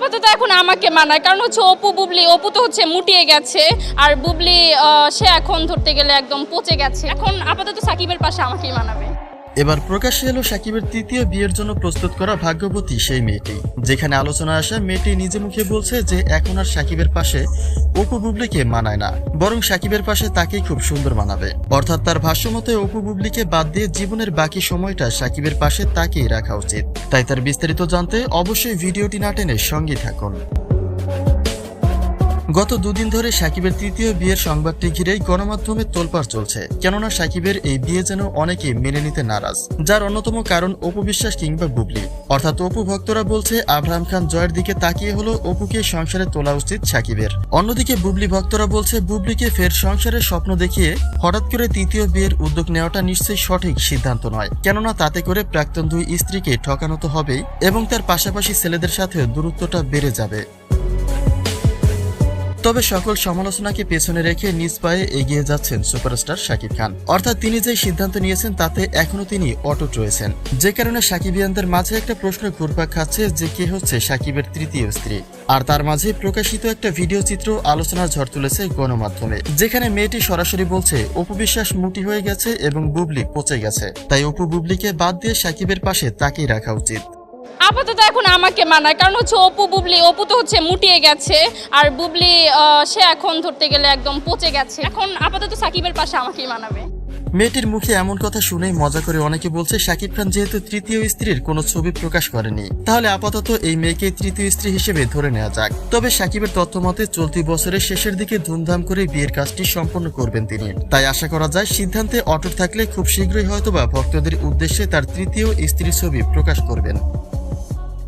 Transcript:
আপাতত এখন আমাকে মানায়। কারণ হচ্ছে অপু, বুবলি, অপু তো হচ্ছে মুটিয়ে গেছে, আর বুবলি সে এখন ধরতে গেলে একদম পচে গেছে। এখন আপাতত সাকিবের পাশে আমাকেই মানাবে। এবার প্রকাশ্যে এলো সাকিবের তৃতীয় বিয়ের জন্য প্রস্তুত করা ভাগ্যবতী সেই মেয়েটি। যেখানে আলোচনা আসা মেয়েটি নিজে মুখে বলছে যে এখন আর সাকিবের পাশে অপু বুবলিকে মানায় না, বরং সাকিবের পাশে তাকেই খুব সুন্দর মানাবে। অর্থাৎ তার ভাষ্য মতে, অপু বুবলিকে বাদ দিয়ে জীবনের বাকি সময়টা সাকিবের পাশে তাকেই রাখা উচিত। তাই তার বিস্তারিত জানতে অবশ্যই ভিডিওটি না টেনে সঙ্গেই থাকুন। গত দুদিন ধরে সাকিবের তৃতীয় বিয়ের সংবাদটি ঘিরেই গণমাধ্যমে তোলপাড় চলছে। কেননা সাকিবের এই বিয়ে যেন অনেকে মেনে নিতে নারাজ, যার অন্যতম কারণ অপু বিশ্বাস কিংবা বুবলি। অর্থাৎ অপু ভক্তরা বলছে আব্রাহাম খান জয়ের দিকে তাকিয়ে হলো অপুকে সংসারে তোলা উচিত সাকিবের। অন্যদিকে বুবলি ভক্তরা বলছে, বুবলিকে ফের সংসারের স্বপ্ন দেখিয়ে হঠাৎ করে তৃতীয় বিয়ের উদ্যোগ নেওয়াটা নিশ্চয়ই সঠিক সিদ্ধান্ত নয়। কেননা তাতে করে প্রাক্তন দুই স্ত্রীকে ঠকানো তো হবেই এবং তার পাশাপাশি ছেলেদের সাথেও দূরত্বটা বেড়ে যাবে। তবে সকল সমালোচনাকে পেছনে রেখে নিজ পায়ে এগিয়ে যাচ্ছেন সুপারস্টার শাকিব খান। অর্থাৎ তিনি যে সিদ্ধান্ত নিয়েছেন, তাতে এখনও তিনি অটুট রয়েছেন। যে কারণে সাকিবিয়ানদের মাঝে একটা প্রশ্ন ঘুরপাক খাচ্ছে যে, কে হচ্ছে সাকিবের তৃতীয় স্ত্রী? আর তার মাঝে প্রকাশিত একটা ভিডিও চিত্র আলোচনার ঝড় তুলেছে গণমাধ্যমে, যেখানে মেয়েটি সরাসরি বলছে, অপু বিশ্বাস মুটি হয়ে গেছে এবং বুবলি পচে গেছে। তাই অপু বুবলিকে বাদ দিয়ে সাকিবের পাশে তাকেই রাখা উচিত। আপাতত এখন আমাকে মানায়, কারণ হচ্ছে অপু, বুবলি, অপু তো হচ্ছে মুটিয়ে গেছে, আর বুবলি সে এখন ধরতে গেলে একদম পচে গেছে। এখন আপাতত সাকিবের পাশে আমাকেই মানাবে। মেয়েটির মুখে এমন কথা শুনেই মজা করে অনেকে বলছে শাকিব খান যেহেতু তৃতীয় স্ত্রীর কোনো ছবি প্রকাশ করেনি, তাহলে আপাতত এই মেয়েকে তৃতীয় স্ত্রী হিসেবে ধরে নেওয়া যাক। তবে সাকিবের তথ্য মতে, চলতি বছরের শেষের দিকে ধুমধাম করে বিয়ের কাজটি সম্পন্ন করবেন তিনি। তাই আশা করা যায়, সিদ্ধান্তে অটুট থাকলে খুব শীঘ্রই হয়তোবা ভক্তদের উদ্দেশ্যে তার তৃতীয় স্ত্রী ছবি প্রকাশ করবেন।